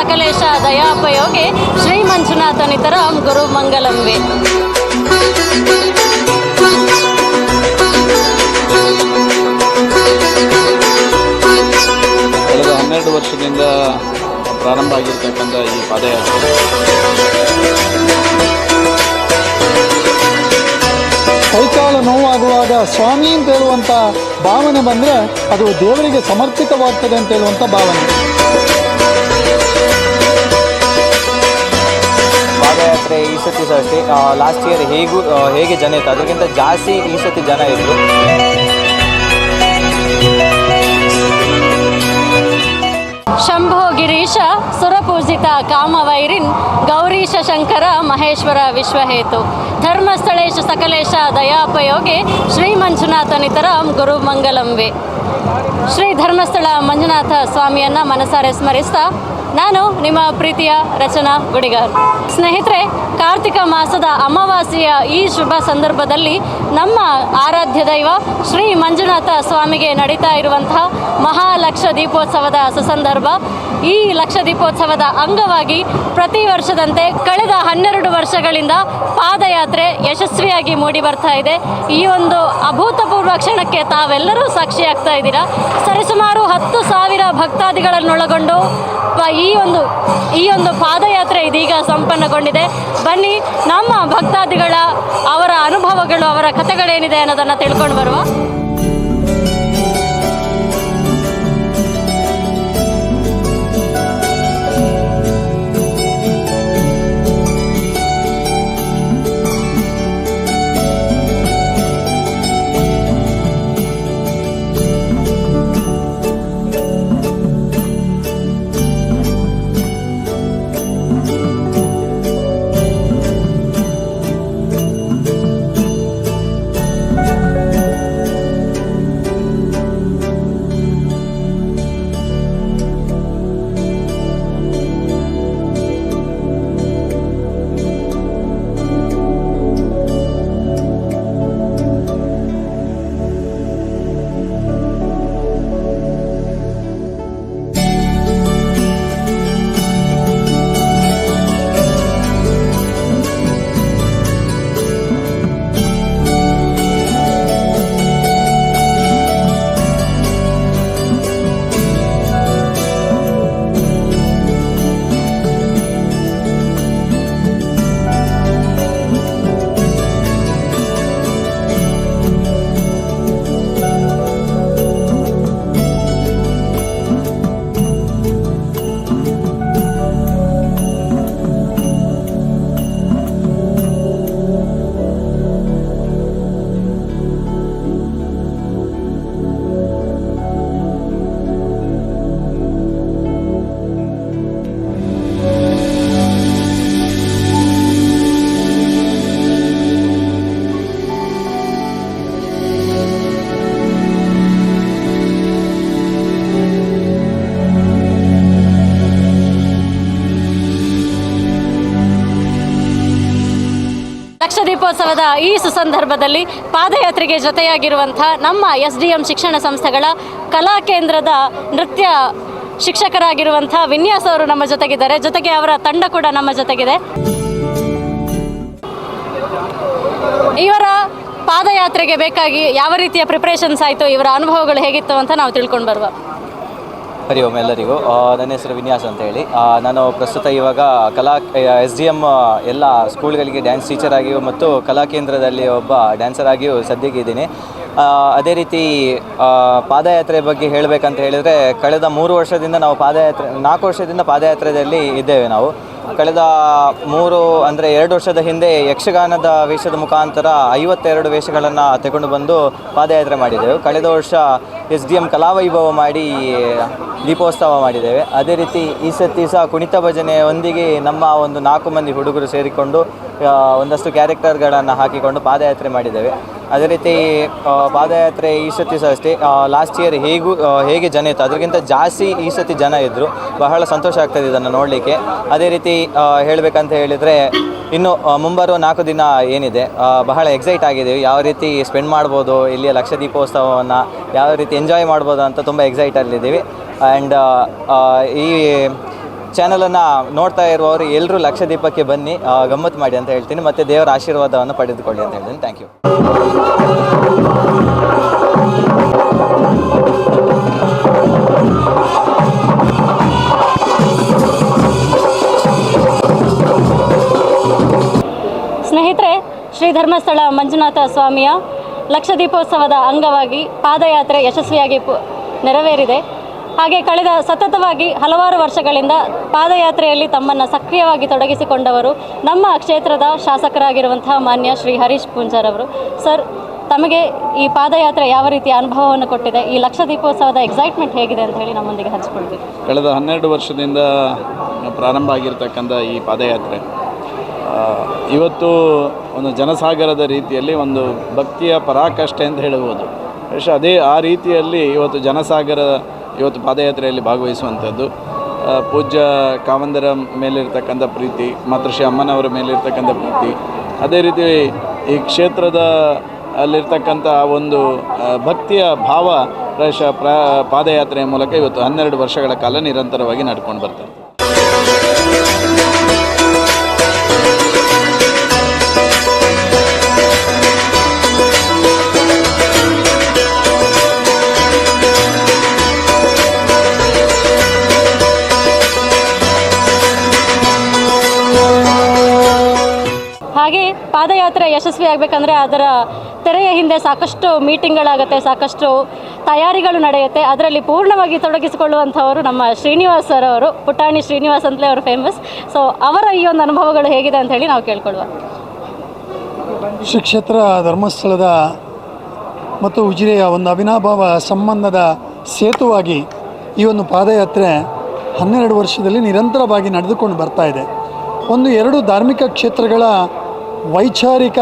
ಸಕಲೇಶ ದಯಾಪಯೋಗೆ ಶ್ರೀ ಮಂಜುನಾಥನಿತರ ಗುರು ಮಂಗಲಂಬೆ. ಕಳೆದ ಹನ್ನೆರಡು ವರ್ಷದಿಂದ ಪ್ರಾರಂಭ ಆಗಿರ್ತಕ್ಕಂಥ ಈ ಪಾದಯಾತ್ರೆ. ಕೈಕಾಲು ನೋವಾಗುವಾಗ ಸ್ವಾಮಿ ಅಂತ ಹೇಳುವಂಥ ಭಾವನೆ ಬಂದರೆ ಅದು ದೇವರಿಗೆ ಸಮರ್ಪಿತವಾಗ್ತದೆ ಅಂತ ಹೇಳುವಂಥ ಭಾವನೆ. ಪಾದಯಾತ್ರೆ ಈ ಸತಿ ಸಹ ಲಾಸ್ಟ್ ಇಯರ್ ಹೇಗೂ ಹೇಗೆ ಜನ ಇತ್ತು? ಅದಕ್ಕಿಂತ ಜಾಸ್ತಿ ಈ ಸತಿ ಜನ ಇದ್ರು. ಶಂಭೋ, ಗಿರೀಶ, ಸುರಪೂಜಿತ, ಕಾಮವೈರಿನ್ ಗೌರೀಶ ಶಂಕರ ಮಹೇಶ್ವರ, ವಿಶ್ವಹೇತು. ಧರ್ಮಸ್ಥಳೇಶ, ಸಕಲೇಶ, ದಯಾಪಯೋಗಿ, ಶ್ರೀ ಮಂಜುನಾಥನಿತರ ಗುರು ಮಂಗಲಂವೆ ಶ್ರೀ ಧರ್ಮಸ್ಥಳ ಮಂಜುನಾಥ ಸ್ವಾಮಿಯನ್ನ ಮನಸಾರೆ ಸ್ಮರಿಸ್ತಾ ನಾನು ನಿಮ್ಮ ಪ್ರೀತಿಯ ರಚನಾ ಗುಡಿಗಾರ್. ಸ್ನೇಹಿತರೆ, ಕಾರ್ತಿಕ ಮಾಸದ ಅಮಾವಾಸ್ಯೆಯ ಈ ಶುಭ ಸಂದರ್ಭದಲ್ಲಿ ನಮ್ಮ ಆರಾಧ್ಯ ದೈವ ಶ್ರೀ ಮಂಜುನಾಥ ಸ್ವಾಮಿಗೆ ನಡೀತಾ ಇರುವಂತಹ ಮಹಾಲಕ್ಷ ದೀಪೋತ್ಸವದ ಸುಸಂದರ್ಭ. ಈ ಲಕ್ಷ ದೀಪೋತ್ಸವದ ಅಂಗವಾಗಿ ಪ್ರತಿ ವರ್ಷದಂತೆ ಕಳೆದ ಹನ್ನೆರಡು ವರ್ಷಗಳಿಂದ ಪಾದಯಾತ್ರೆ ಯಶಸ್ವಿಯಾಗಿ ಮೂಡಿ ಬರ್ತಾ ಇದೆ. ಈ ಒಂದು ಅಭೂತಪೂರ್ವ ಕ್ಷಣಕ್ಕೆ ತಾವೆಲ್ಲರೂ ಸಾಕ್ಷಿಯಾಗ್ತಾ ಇದ್ದೀರಾ? ಸರಿಸುಮಾರು ಹತ್ತು ಸಾವಿರ ಭಕ್ತಾದಿಗಳನ್ನೊಳಗೊಂಡು ಈ ಒಂದು ಈ ಒಂದು ಪಾದಯಾತ್ರೆ ಇದೀಗ ಸಂಪನ್ನಗೊಂಡಿದೆ. ಬನ್ನಿ, ನಮ್ಮ ಭಕ್ತಾದಿಗಳ ಅವರ ಅನುಭವಗಳು, ಅವರ ಕಥೆಗಳೇನಿದೆ ಅನ್ನೋದನ್ನು ತಿಳ್ಕೊಂಡು ಬರುವ. ಲಕ್ಷ ದೀಪೋತ್ಸವದ ಈ ಸುಸಂದರ್ಭದಲ್ಲಿ ಪಾದಯಾತ್ರೆಗೆ ಜೊತೆಯಾಗಿರುವಂಥ ನಮ್ಮ ಎಸ್ ಡಿ ಎಂ ಶಿಕ್ಷಣ ಸಂಸ್ಥೆಗಳ ಕಲಾ ಕೇಂದ್ರದ ನೃತ್ಯ ಶಿಕ್ಷಕರಾಗಿರುವಂಥ ವಿನ್ಯಾಸ್ ಅವರು ನಮ್ಮ ಜೊತೆಗಿದ್ದಾರೆ. ಜೊತೆಗೆ ಅವರ ತಂಡ ಕೂಡ ನಮ್ಮ ಜೊತೆಗಿದೆ. ಇವರ ಪಾದಯಾತ್ರೆಗೆ ಬೇಕಾಗಿ ಯಾವ ರೀತಿಯ ಪ್ರಿಪ್ರೇಷನ್ಸ್ ಆಯಿತು? ಇವರ ಅನುಭವಗಳು ಹೇಗಿತ್ತು ಅಂತ ನಾವು ತಿಳ್ಕೊಂಡು ಬರುವ. ಹರಿ ಓಮ್ ಎಲ್ಲರಿಗೂ ನನ್ನ ಹೆಸರು ವಿನ್ಯಾಸ್ ಅಂತ ಹೇಳಿ. ನಾನು ಪ್ರಸ್ತುತ ಇವಾಗ ಕಲಾ ಎಸ್ ಡಿ ಎಂ ಎಲ್ಲ ಸ್ಕೂಲ್ಗಳಿಗೆ ಡ್ಯಾನ್ಸ್ ಟೀಚರ್ ಆಗಿಯೂ ಮತ್ತು ಕಲಾ ಕೇಂದ್ರದಲ್ಲಿ ಒಬ್ಬ ಡ್ಯಾನ್ಸರ್ ಆಗಿಯೂ ಸದ್ಯಕ್ಕೆ ಇದ್ದೀನಿ. ಅದೇ ರೀತಿ ಪಾದಯಾತ್ರೆ ಬಗ್ಗೆ ಹೇಳಬೇಕಂತ ಹೇಳಿದರೆ, ಕಳೆದ ಮೂರು ವರ್ಷದಿಂದ ನಾವು ಪಾದಯಾತ್ರೆ, ನಾಲ್ಕು ವರ್ಷದಿಂದ ಪಾದಯಾತ್ರೆಯಲ್ಲಿ ಇದ್ದೇವೆ ನಾವು. ಕಳೆದ ಮೂರು, ಅಂದರೆ ಎರಡು ವರ್ಷದ ಹಿಂದೆ ಯಕ್ಷಗಾನದ ವೇಷದ ಮುಖಾಂತರ ಐವತ್ತೆರಡು ವೇಷಗಳನ್ನು ತಗೊಂಡು ಬಂದು ಪಾದಯಾತ್ರೆ ಮಾಡಿದ್ದೆವು. ಕಳೆದ ವರ್ಷ ಎಸ್ ಡಿ ಎಂ ಕಲಾವೈಭವ ಮಾಡಿ ದೀಪೋತ್ಸವ ಮಾಡಿದ್ದೇವೆ. ಅದೇ ರೀತಿ ಈ ಸತಿ ಸಹ ಕುಣಿತ ಭಜನೆಯೊಂದಿಗೆ ನಮ್ಮ ಒಂದು ನಾಲ್ಕು ಮಂದಿ ಹುಡುಗರು ಸೇರಿಕೊಂಡು ಒಂದಷ್ಟು ಕ್ಯಾರೆಕ್ಟರ್ಗಳನ್ನು ಹಾಕಿಕೊಂಡು ಪಾದಯಾತ್ರೆ ಮಾಡಿದ್ದೇವೆ. ಅದೇ ರೀತಿ ಪಾದಯಾತ್ರೆ ಈ ಸತಿ ಸಹ ಅಷ್ಟೇ. ಲಾಸ್ಟ್ ಇಯರ್ ಹೇಗೂ ಹೇಗೆ ಜನ ಇತ್ತು? ಅದಕ್ಕಿಂತ ಜಾಸ್ತಿ ಈ ಸತಿ ಜನ ಇದ್ದರು ಬಹಳ ಸಂತೋಷ ಆಗ್ತದೆ ಇದನ್ನು ನೋಡಲಿಕ್ಕೆ. ಅದೇ ರೀತಿ ಹೇಳಬೇಕಂತ ಹೇಳಿದರೆ, ಇನ್ನು ಮುಂಬರುವ ನಾಲ್ಕು ದಿನ ಏನಿದೆ? ಬಹಳ ಎಕ್ಸೈಟ್ ಆಗಿದ್ದೀವಿ. ಯಾವ ರೀತಿ ಸ್ಪೆಂಡ್ ಮಾಡ್ಬೋದು, ಇಲ್ಲಿಯ ಲಕ್ಷ ದೀಪೋತ್ಸವವನ್ನು, ಯಾವ ರೀತಿ ಎಂಜಾಯ್ ಮಾಡ್ಬೋದು ಅಂತ ತುಂಬ ಎಕ್ಸೈಟಲ್ಲಿದ್ದೀವಿ ಆ್ಯಂಡ್ ಈ ಚಾನಲನ್ನು ನೋಡ್ತಾ ಇರುವವರು ಎಲ್ಲರೂ ಲಕ್ಷದೀಪಕ್ಕೆ ಬನ್ನಿ ಗಮ್ಮತ್ತು ಮಾಡಿ ಅಂತ ಹೇಳ್ತೀನಿ. ಮತ್ತು ದೇವರ ಆಶೀರ್ವಾದವನ್ನು ಪಡೆದುಕೊಳ್ಳಿ ಅಂತ ಹೇಳ್ತೀನಿ. ಥ್ಯಾಂಕ್ ಯು ಸ್ನೇಹಿತರೆ, ಶ್ರೀ ಧರ್ಮಸ್ಥಳ ಮಂಜುನಾಥ ಸ್ವಾಮಿಯ ಲಕ್ಷ ದೀಪೋತ್ಸವದ ಅಂಗವಾಗಿ ಪಾದಯಾತ್ರೆ ಯಶಸ್ವಿಯಾಗಿ ನೆರವೇರಿದೆ. ಹಾಗೆ ಕಳೆದ ಸತತವಾಗಿ ಹಲವಾರು ವರ್ಷಗಳಿಂದ ಪಾದಯಾತ್ರೆಯಲ್ಲಿ ತಮ್ಮನ್ನು ಸಕ್ರಿಯವಾಗಿ ತೊಡಗಿಸಿಕೊಂಡವರು ನಮ್ಮ ಕ್ಷೇತ್ರದ ಶಾಸಕರಾಗಿರುವಂತಹ ಮಾನ್ಯ ಶ್ರೀ ಹರೀಶ್ ಪೂಂಜಾರ್ ಅವರು. ಸರ್, ತಮಗೆ ಈ ಪಾದಯಾತ್ರೆ ಯಾವ ರೀತಿಯ ಅನುಭವವನ್ನು ಕೊಟ್ಟಿದೆ? ಈ ಲಕ್ಷ ದೀಪೋತ್ಸವದ ಎಕ್ಸೈಟ್ಮೆಂಟ್ ಹೇಗಿದೆ ಅಂತ ಹೇಳಿ ನಮ್ಮೊಂದಿಗೆ ಹಂಚಿಕೊಳ್ತೀವಿ. ಕಳೆದ ಹನ್ನೆರಡು ವರ್ಷದಿಂದ ಪ್ರಾರಂಭ ಆಗಿರತಕ್ಕಂಥ ಈ ಪಾದಯಾತ್ರೆ ಇವತ್ತು ಒಂದು ಜನಸಾಗರದ ರೀತಿಯಲ್ಲಿ ಒಂದು ಭಕ್ತಿಯ ಪರಾಕಷ್ಟೆ ಅಂತ ಹೇಳಬಹುದು. ಅದೇ ಆ ರೀತಿಯಲ್ಲಿ ಇವತ್ತು ಜನಸಾಗರ ಇವತ್ತು ಪಾದಯಾತ್ರೆಯಲ್ಲಿ ಭಾಗವಹಿಸುವಂಥದ್ದು. ಪೂಜ್ಯ ಕಾವಂದರ ಮೇಲಿರ್ತಕ್ಕಂಥ ಪ್ರೀತಿ ಮಾತೃಶ್ರೀ ಅಮ್ಮನವರ ಮೇಲಿರ್ತಕ್ಕಂಥ ಪ್ರೀತಿ. ಅದೇ ರೀತಿ ಈ ಕ್ಷೇತ್ರದ ಅಲ್ಲಿರ್ತಕ್ಕಂಥ ಒಂದು ಭಕ್ತಿಯ ಭಾವ ಪ್ರಾಯಶಃ ಪ್ರಾ, ಪಾದಯಾತ್ರೆಯ ಮೂಲಕ ಇವತ್ತು ಹನ್ನೆರಡು ವರ್ಷಗಳ ಕಾಲ ನಿರಂತರವಾಗಿ ನಡ್ಕೊಂಡು ಬರ್ತದೆ ಪಾದಯಾತ್ರೆ ಯಶಸ್ವಿ ಆಗಬೇಕಂದ್ರೆ ಅದರ ತೆರೆಯ ಹಿಂದೆ ಸಾಕಷ್ಟು ಮೀಟಿಂಗ್ಗಳಾಗುತ್ತೆ, ಸಾಕಷ್ಟು ತಯಾರಿಗಳು ನಡೆಯುತ್ತೆ. ಅದರಲ್ಲಿ ಪೂರ್ಣವಾಗಿ ತೊಡಗಿಸಿಕೊಳ್ಳುವಂಥವರು ನಮ್ಮ ಶ್ರೀನಿವಾಸ್ ಸರ್ ಅವರು, ಪುಟಾಣಿ ಶ್ರೀನಿವಾಸ್ ಅಂತಲೇ ಅವರು ಫೇಮಸ್ ಸೊ ಅವರ ಈ ಒಂದು ಅನುಭವಗಳು ಹೇಗಿದೆ ಅಂತ ಹೇಳಿ ನಾವು ಕೇಳ್ಕೊಳ್ಳುವ. ಶ್ರೀಕ್ಷೇತ್ರ ಧರ್ಮಸ್ಥಳದ ಮತ್ತು ಉಜಿರೆಯ ಒಂದು ಅವಿನಾಭಾವ ಸಂಬಂಧದ ಸೇತುವಾಗಿ ಈ ಒಂದು ಪಾದಯಾತ್ರೆ ಹನ್ನೆರಡು ವರ್ಷದಲ್ಲಿ ನಿರಂತರವಾಗಿ ನಡೆದುಕೊಂಡು ಬರ್ತಾ ಇದೆ. ಒಂದು ಎರಡು ಧಾರ್ಮಿಕ ಕ್ಷೇತ್ರಗಳ ವೈಚಾರಿಕ,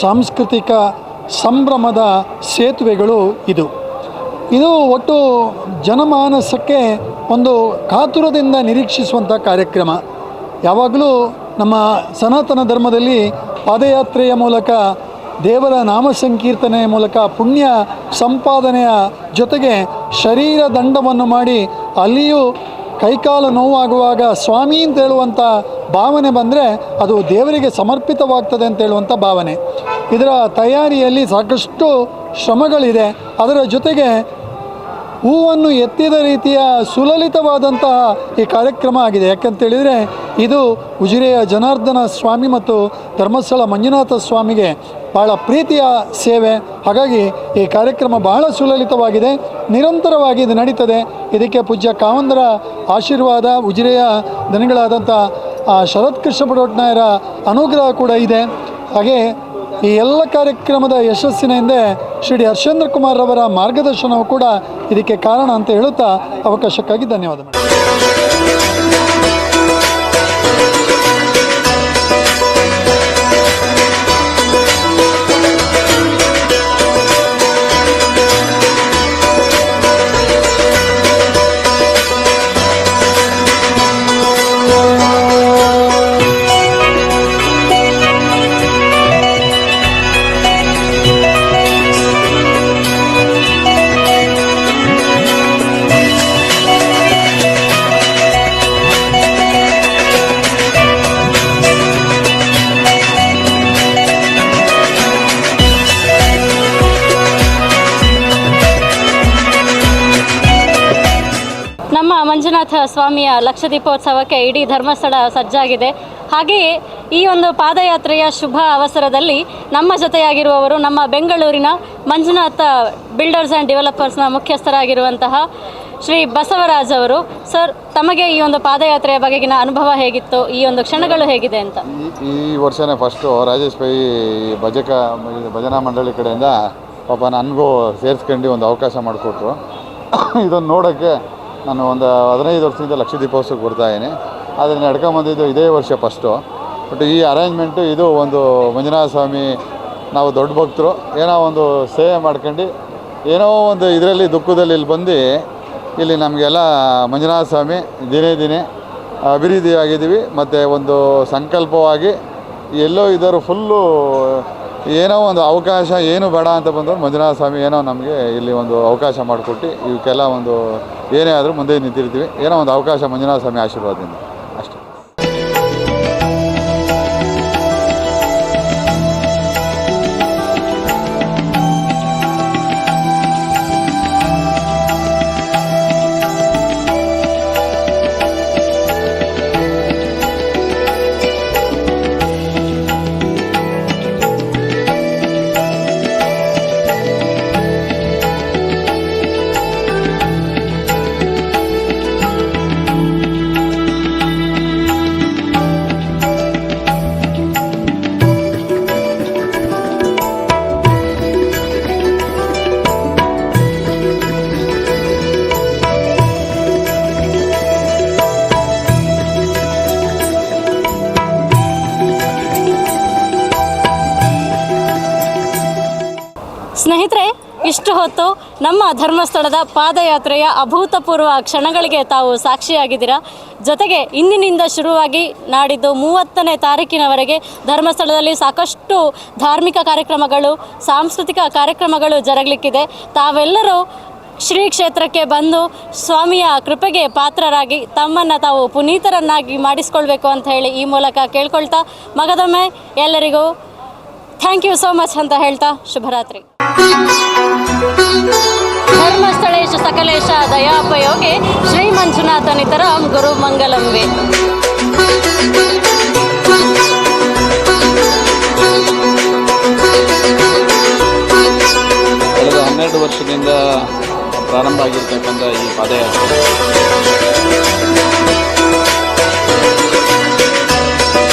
ಸಾಂಸ್ಕೃತಿಕ ಸಂಭ್ರಮದ ಸೇತುವೆಗಳು ಇದು. ಇದು ಒಟ್ಟು ಜನಮಾನಸಕ್ಕೆ ಒಂದು ಕಾತುರದಿಂದ ನಿರೀಕ್ಷಿಸುವಂಥ ಕಾರ್ಯಕ್ರಮ. ಯಾವಾಗಲೂ ನಮ್ಮ ಸನಾತನ ಧರ್ಮದಲ್ಲಿ ಪಾದಯಾತ್ರೆಯ ಮೂಲಕ, ದೇವರ ನಾಮ ಸಂಕೀರ್ತನೆಯ ಮೂಲಕ, ಪುಣ್ಯ ಸಂಪಾದನೆಯ ಜೊತೆಗೆ ಶರೀರ ದಂಡವನ್ನು ಮಾಡಿ, ಅಲ್ಲಿಯೂ ಕೈಕಾಲು ನೋವಾಗುವಾಗ ಸ್ವಾಮಿ ಅಂತ ಹೇಳುವಂಥ ಭಾವನೆ ಬಂದರೆ ಅದು ದೇವರಿಗೆ ಸಮರ್ಪಿತವಾಗ್ತದೆ ಅಂತ ಹೇಳುವಂಥ ಭಾವನೆ. ಇದರ ತಯಾರಿಯಲ್ಲಿ ಸಾಕಷ್ಟು ಶ್ರಮಗಳಿದೆ. ಅದರ ಜೊತೆಗೆ ಹೂವನ್ನು ಎತ್ತಿದ ರೀತಿಯ ಸುಲಲಿತವಾದಂತಹ ಈ ಕಾರ್ಯಕ್ರಮ ಆಗಿದೆ. ಯಾಕಂತೇಳಿದರೆ ಇದು ಉಜಿರೆಯ ಜನಾರ್ದನ ಸ್ವಾಮಿ ಮತ್ತು ಧರ್ಮಸ್ಥಳ ಮಂಜುನಾಥ ಸ್ವಾಮಿಗೆ ಭಾಳ ಪ್ರೀತಿಯ ಸೇವೆ. ಹಾಗಾಗಿ ಈ ಕಾರ್ಯಕ್ರಮ ಬಹಳ ಸುಲಲಿತವಾಗಿದೆ. ನಿರಂತರವಾಗಿ ಇದು ನಡೀತದೆ. ಇದಕ್ಕೆ ಪೂಜ್ಯ ಕಾವಂದರ ಆಶೀರ್ವಾದ ಉಜಿರೆಯ ದನಿಗಳಾದಂಥ ಆ, ಶರತ್ ಕೃಷ್ಣ ಪಡೋಟ್ನಾಯರ ಅನುಗ್ರಹ ಕೂಡ ಇದೆ. ಹಾಗೆ ಈ ಎಲ್ಲ ಕಾರ್ಯಕ್ರಮದ ಯಶಸ್ಸಿನ ಹಿಂದೆ ಶ್ರೀ ಹರ್ಷೇಂದ್ರ ಕುಮಾರ್ ಅವರ ಮಾರ್ಗದರ್ಶನವು ಕೂಡ ಇದಕ್ಕೆ ಕಾರಣ ಅಂತ ಹೇಳುತ್ತಾ ಅವಕಾಶಕ್ಕಾಗಿ ಧನ್ಯವಾದ ನಮ್ಮ ಮಂಜುನಾಥ ಸ್ವಾಮಿಯ ಲಕ್ಷ ದೀಪೋತ್ಸವಕ್ಕೆ ಇಡೀ ಧರ್ಮಸ್ಥಳ ಸಜ್ಜಾಗಿದೆ. ಹಾಗೆಯೇ ಈ ಒಂದು ಪಾದಯಾತ್ರೆಯ ಶುಭ ಅವಸರದಲ್ಲಿ ನಮ್ಮ ಜೊತೆಯಾಗಿರುವವರು ನಮ್ಮ ಬೆಂಗಳೂರಿನ ಮಂಜುನಾಥ ಬಿಲ್ಡರ್ಸ್ ಆ್ಯಂಡ್ ಡೆವಲಪರ್ಸ್ನ ಮುಖ್ಯಸ್ಥರಾಗಿರುವಂತಹ ಶ್ರೀ ಬಸವರಾಜ್ ಅವರು. ಸರ್, ತಮಗೆ ಈ ಒಂದು ಪಾದಯಾತ್ರೆಯ ಬಗೆಗಿನ ಅನುಭವ ಹೇಗಿತ್ತು? ಈ ಒಂದು ಕ್ಷಣಗಳು ಹೇಗಿದೆ ಅಂತ. ಈ ವರ್ಷನೇ ಫಸ್ಟು ರಾಜೇಶ್ ಪೈ ಭಜಕ, ಭಜನಾ ಮಂಡಳಿ ಕಡೆಯಿಂದ ಪಾಪ ನನಗೂ ಸೇರಿಸ್ಕೊಂಡು ಒಂದು ಅವಕಾಶ ಮಾಡಿಕೊಟ್ರು. ಇದನ್ನು ನೋಡೋಕ್ಕೆ ನಾನು ಒಂದು ಹದಿನೈದು ವರ್ಷದಿಂದ ಲಕ್ಷ ದೀಪೋತ್ಸವಕ್ಕೆ ಬರ್ತಾಯಿದ್ದೀನಿ ಆದರೆ ನಡ್ಕೊಂಬಂದಿದ್ದು ಇದೇ ವರ್ಷ ಫಸ್ಟು ಬಟ್ ಈ ಅರೇಂಜ್ಮೆಂಟು ಇದು ಒಂದು ಮಂಜುನಾಥ ಸ್ವಾಮಿ ನಾವು ದೊಡ್ಡ ಭಕ್ತರು, ಏನೋ ಒಂದು ಸೇವೆ ಮಾಡ್ಕೊಂಡು ಏನೋ ಒಂದು ಇದರಲ್ಲಿ ದುಃಖದಲ್ಲಿ ಇಲ್ಲಿ ಬಂದು ಇಲ್ಲಿ ನಮಗೆಲ್ಲ ಮಂಜುನಾಥ ಸ್ವಾಮಿ ದಿನೇ ದಿನೇ ಅಭಿವೃದ್ಧಿಯಾಗಿದ್ದೀವಿ. ಮತ್ತು ಒಂದು ಸಂಕಲ್ಪವಾಗಿ ಎಲ್ಲೋ ಇದ್ದರು ಫುಲ್ಲು ಏನೋ ಒಂದು ಅವಕಾಶ ಏನು ಬೇಡ ಅಂತ ಬಂದರು ಮಂಜುನಾಥ ಸ್ವಾಮಿ ಏನೋ ನಮಗೆ ಇಲ್ಲಿ ಒಂದು ಅವಕಾಶ ಮಾಡಿಕೊಟ್ಟು ಇವಕ್ಕೆಲ್ಲ ಒಂದು ಏನೇ ಆದರೂ ಮುಂದೆ ನಿಂತಿರ್ತೀವಿ. ಏನೋ ಒಂದು ಅವಕಾಶ ಮಂಜುನಾಥ ಸ್ವಾಮಿ ಆಶೀರ್ವಾದದಿಂದ. ಇಷ್ಟು ಹೊತ್ತು ನಮ್ಮ ಧರ್ಮಸ್ಥಳದ ಪಾದಯಾತ್ರೆಯ ಅಭೂತಪೂರ್ವ ಕ್ಷಣಗಳಿಗೆ ತಾವು ಸಾಕ್ಷಿಯಾಗಿದ್ದೀರಾ? ಜೊತೆಗೆ ಇಂದಿನಿಂದ ಶುರುವಾಗಿ ನಾಡಿದ್ದು ಮೂವತ್ತನೇ ತಾರೀಕಿನವರೆಗೆ ಧರ್ಮಸ್ಥಳದಲ್ಲಿ ಸಾಕಷ್ಟು ಧಾರ್ಮಿಕ ಕಾರ್ಯಕ್ರಮಗಳು, ಸಾಂಸ್ಕೃತಿಕ ಕಾರ್ಯಕ್ರಮಗಳು ಜರಗಲಿಕ್ಕಿದೆ. ತಾವೆಲ್ಲರೂ ಶ್ರೀ ಕ್ಷೇತ್ರಕ್ಕೆ ಬಂದು ಸ್ವಾಮಿಯ ಕೃಪೆಗೆ ಪಾತ್ರರಾಗಿ ತಮ್ಮನ್ನು ತಾವು ಪುನೀತರನ್ನಾಗಿ ಮಾಡಿಸ್ಕೊಳ್ಬೇಕು ಅಂತ ಹೇಳಿ ಈ ಮೂಲಕ ಕೇಳ್ಕೊಳ್ತಾ ಮಗದೊಮ್ಮೆ ಎಲ್ಲರಿಗೂ ಥ್ಯಾಂಕ್ ಯು ಸೋ ಮಚ್ ಅಂತ ಹೇಳ್ತಾ ಶುಭರಾತ್ರಿ. ಧರ್ಮಸ್ಥಳೇಶ ಸಕಲೇಶ ದಯಾಪಯೋಗೆ ಶ್ರೀ ಮಂಜುನಾಥನಿತರ ಗುರು ಮಂಗಲಂಬೆ ಕಳೆದ ಹನ್ನೆರಡು ವರ್ಷದಿಂದ ಪ್ರಾರಂಭ ಆಗಿರ್ತಕ್ಕಂಥ ಈ ಪಾದಯಾತ್ರೆ.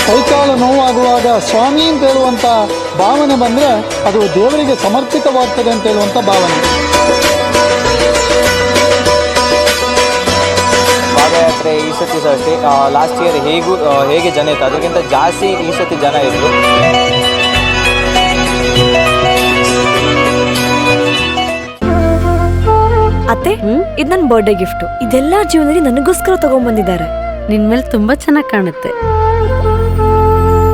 ಕೈಕಾಲು ನೋವಾಗುವಾಗ ಸ್ವಾಮಿ ಅಂತ ಹೇಳುವಂಥ ಭಾವನೆ ಬಂದರೆ ಅದು ದೇವರಿಗೆ ಸಮರ್ಪಿತವಾಗ್ತದೆ ಅಂತ ಹೇಳುವಂಥ ಭಾವನೆ. ಪಾದಯಾತ್ರೆ ಈ ಸತಿ ಸಹ ಅಷ್ಟೇ. ಲಾಸ್ಟ್ ಇಯರ್ ಹೇಗೂ ಹೇಗೆ ಜನ ಇತ್ತು? ಅದಕ್ಕಿಂತ ಜಾಸ್ತಿ ಈ ಸತಿ ಜನ ಇದ್ರು. ಅತ್ತೆ ಇದು ನನ್ನ ಬರ್ಡೇ ಗಿಫ್ಟ್ ಇದೆಲ್ಲ ಜೀವನದಲ್ಲಿ ನನಗೋಸ್ಕರ ತಗೊಂಡ್ಬಂದಿದ್ದಾರೆ ನಿನ್ ಮೇಲೆ ತುಂಬಾ ಚೆನ್ನಾಗಿ ಕಾಣುತ್ತೆ.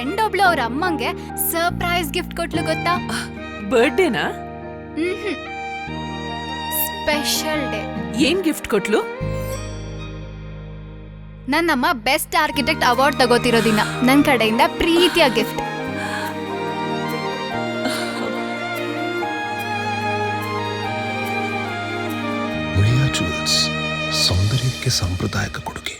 ಫ್ರೆಂಡ್ ಒಬ್ಳು ಅವ್ರ ಅಮ್ಮಂಗೆ ಸರ್ಪ್ರೈಸ್ ಗಿಫ್ಟ್ ಕೊಟ್ಲು ಗೊತ್ತಾ? ಬರ್ಡೇನಾ ಸ್ಪೆಷಲ್ ಡೇ ಏನ್ ಗಿಫ್ಟ್ ಕೊಟ್ಲು? ನನ್ನಮ್ಮ ಬೆಸ್ಟ್ ಆರ್ಕಿಟೆಕ್ಟ್ ಅವಾರ್ಡ್ ತಗೋತಿರೋ ದಿನ. ನನ್ನ ಕಡೆಯಿಂದ ಪ್ರೀತಿಯ ಗಿಫ್ಟ್ ಸೌಂದರ್ಯಕ್ಕೆ ಸಾಂಪ್ರದಾಯಿಕ ಕೊಡುಗೆ.